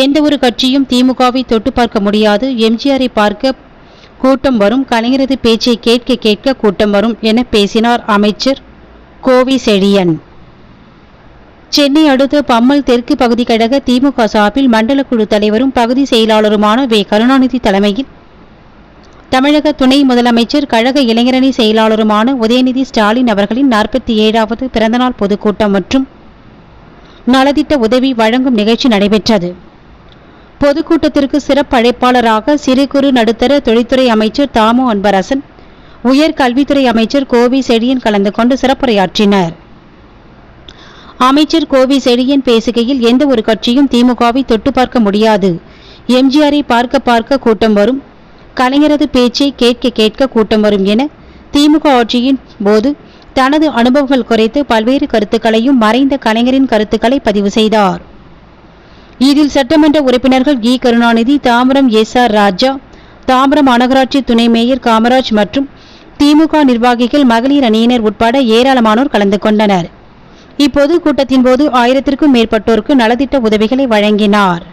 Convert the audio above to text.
எந்த ஒரு கட்சியும் திமுகவை தொட்டு பார்க்க முடியாது. எம்ஜிஆரை பார்க்க கூட்டம் வரும். கலைஞரது பேச்சை கேட்க கேட்க கூட்டம் வரும் என பேசினார் அமைச்சர் கோவி செழியன். சென்னை அடுத்த பம்மல் தெற்கு பகுதி கழக திமுக சார்பில் மண்டல குழு தலைவரும் பகுதி செயலாளருமான வே. கருணாநிதி தலைமையில் தமிழக துணை முதலமைச்சர் கழக இளைஞரணி செயலாளருமான உதயநிதி ஸ்டாலின் அவர்களின் நாற்பத்தி ஏழாவது பிறந்தநாள் பொதுக்கூட்டம் மற்றும் நலத்திட்ட உதவி வழங்கும் நிகழ்ச்சி நடைபெற்றது. பொதுக்கூட்டத்திற்கு சிறப்பு அழைப்பாளராக சிறு குறு நடுத்தர தொழில்துறை அமைச்சர் தாமு அன்பரசன் உயர் கல்வித்துறை அமைச்சர் கோவி செழியன் கலந்து கொண்டு சிறப்புரையாற்றினர். அமைச்சர் கோவி செழியன் பேசுகையில் எந்த ஒரு கட்சியும் திமுகவை தொட்டு பார்க்க முடியாது. எம்ஜிஆரை பார்க்க பார்க்க கூட்டம் வரும். கலைஞரது பேச்சை கேட்க கேட்க கூட்டம் வரும் என திமுக ஆட்சியின் போது தனது அனுபவங்கள் குறைத்து பல்வேறு கருத்துக்களையும் மறைந்த கலைஞரின் கருத்துக்களை பதிவு செய்தார். இதில் சட்டமன்ற உறுப்பினர்கள் E. Karunanidhi Tamaram S. R. Raja Tamaram மாநகராட்சி துணை மேயர் காமராஜ் மற்றும் திமுக நிர்வாகிகள் மகளிர் அணியினர் உட்பட ஏராளமானோர் கலந்து கொண்டனர். இப்போது கூட்டத்தின் போது ஆயிரத்திற்கும் மேற்பட்டோருக்கு நலத்திட்ட உதவிகளை வழங்கினார்.